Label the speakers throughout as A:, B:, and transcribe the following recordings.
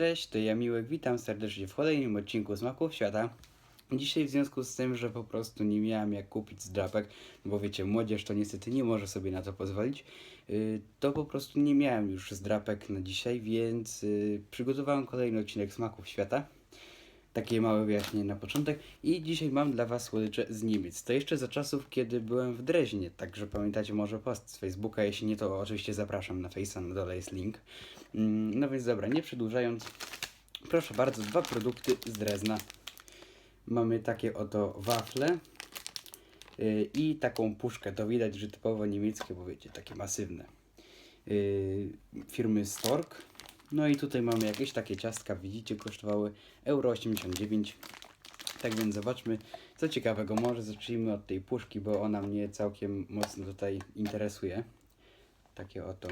A: Cześć, to ja Miłek, witam serdecznie w kolejnym odcinku Smaków Świata. Dzisiaj w związku z tym, że po prostu nie miałem jak kupić zdrapek, bo wiecie, młodzież to niestety nie może sobie na to pozwolić, yy, to po prostu nie miałem już zdrapek na dzisiaj, więc yy, przygotowałem kolejny odcinek Smaków Świata. Takie małe wyjaśnienie na początek. I dzisiaj mam dla Was słodycze z Niemiec. To jeszcze za czasów, kiedy byłem w Dreźnie, także pamiętacie może post z Facebooka. Jeśli nie, to oczywiście zapraszam na Face'a, na dole jest link. Mm, No więc dobra, nie przedłużając, proszę bardzo, dwa produkty z Drezna. Mamy takie oto wafle yy, i taką puszkę. To widać, że typowo niemieckie, bo wiecie, takie masywne. Yy, firmy Stork. No i tutaj mamy jakieś takie ciastka, widzicie, kosztowały euro 89. Tak więc zobaczmy, co ciekawego. Może zacznijmy od tej puszki, bo ona mnie całkiem mocno tutaj interesuje. Takie oto.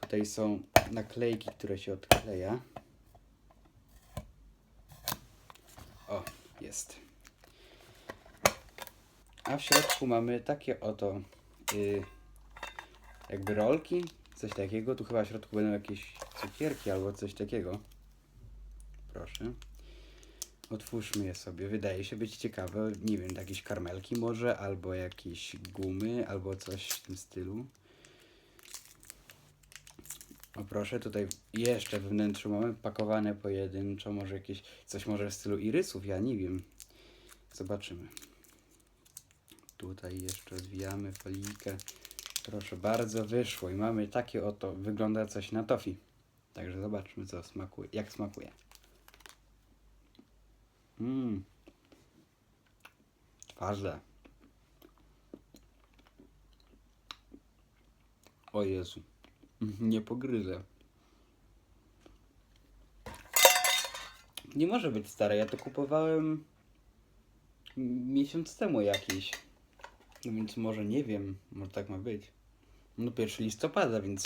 A: Tutaj są naklejki, które się odkleja. O, jest. A w środku mamy takie oto y, jakby rolki, coś takiego. Tu chyba w środku będą jakieś cukierki albo coś takiego. Proszę. Otwórzmy je sobie. Wydaje się być ciekawe. Nie wiem, jakieś karmelki może, albo jakieś gumy, albo coś w tym stylu. O proszę, tutaj jeszcze we wnętrzu mamy pakowane pojedynczo, może jakieś, coś może w stylu irysów, ja nie wiem. Zobaczymy. Tutaj jeszcze odwijamy folijkę. Proszę bardzo, wyszło i mamy takie oto, wygląda coś na tofi. Także zobaczmy co smakuje, jak smakuje. Mmm. Twarde. O Jezu. Nie pogryzę. Nie może być stare. Ja to kupowałem miesiąc temu jakiś. No więc może nie wiem. Może tak ma być. No 1 listopada, więc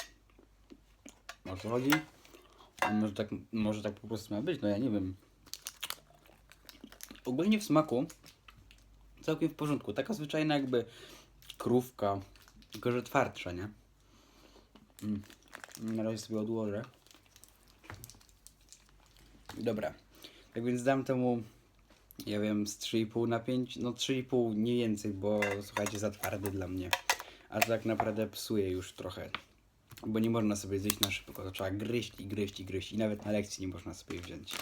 A: o co chodzi? A Może tak, może tak po prostu ma być, no ja nie wiem. Ogólnie w smaku całkiem w porządku. Taka zwyczajna jakby krówka, tylko że twardsza, nie? Mm. Na razie sobie odłożę. Dobra. Tak więc dam temu, ja wiem, z 3,5 na 5. No 3,5 nie więcej, bo słuchajcie, za twardy dla mnie. A to tak naprawdę psuje już trochę. Bo nie można sobie zjeść na szybko. To trzeba gryźć i gryźć i gryźć. I nawet na lekcji nie można sobie wziąć.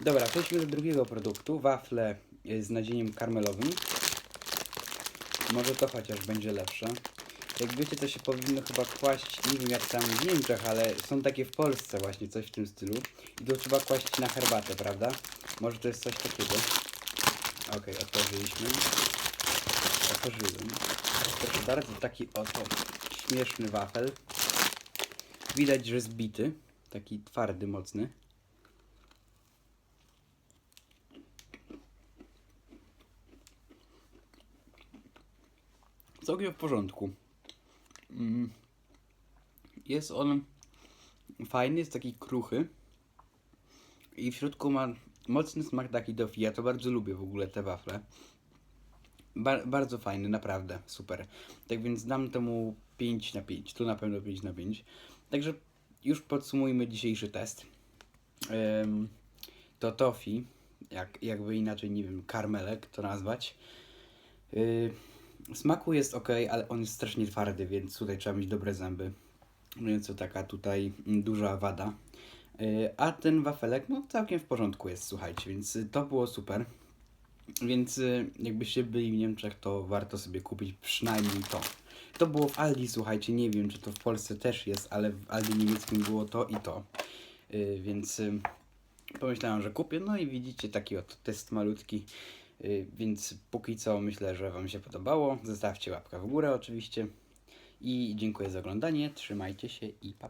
A: Dobra, przejdźmy do drugiego produktu. Wafle y, z nadzieniem karmelowym. Może to chociaż będzie lepsze. Jak wiecie, to się powinno chyba kłaść, nie wiem jak tam w Niemczech, ale są takie w Polsce właśnie, coś w tym stylu. I to trzeba kłaść na herbatę, prawda? Może to jest coś takiego. Okej, otworzyliśmy. Otworzyłem. Proszę bardzo, taki oto śmieszny wafel. Widać, że zbity. Taki twardy, mocny. Całkiem w porządku. Mm. Jest on fajny, jest taki kruchy. I w środku ma mocny smak taki tofi. Ja to bardzo lubię w ogóle te wafle. Ba bardzo fajny, naprawdę, super. Tak więc dam temu 5 na 5. Tu na pewno 5 na 5. Także już podsumujmy dzisiejszy test. Ym, to tofi, jak, jakby inaczej, nie wiem, karmelek to nazwać. Yy, smaku jest ok, ale on jest strasznie twardy, więc tutaj trzeba mieć dobre zęby. No więc to taka tutaj duża wada. Yy, a ten wafelek, no całkiem w porządku jest, słuchajcie, więc y, to było super. Więc y, jakbyście byli w Niemczech, to warto sobie kupić przynajmniej to. To było w Aldi, słuchajcie, nie wiem czy to w Polsce też jest, ale w Aldi niemieckim było to i to. Yy, więc y, pomyślałem, że kupię. No i widzicie taki oto test malutki. Więc póki co myślę, że Wam się podobało. Zostawcie łapkę w górę oczywiście. I dziękuję za oglądanie. Trzymajcie się i pa.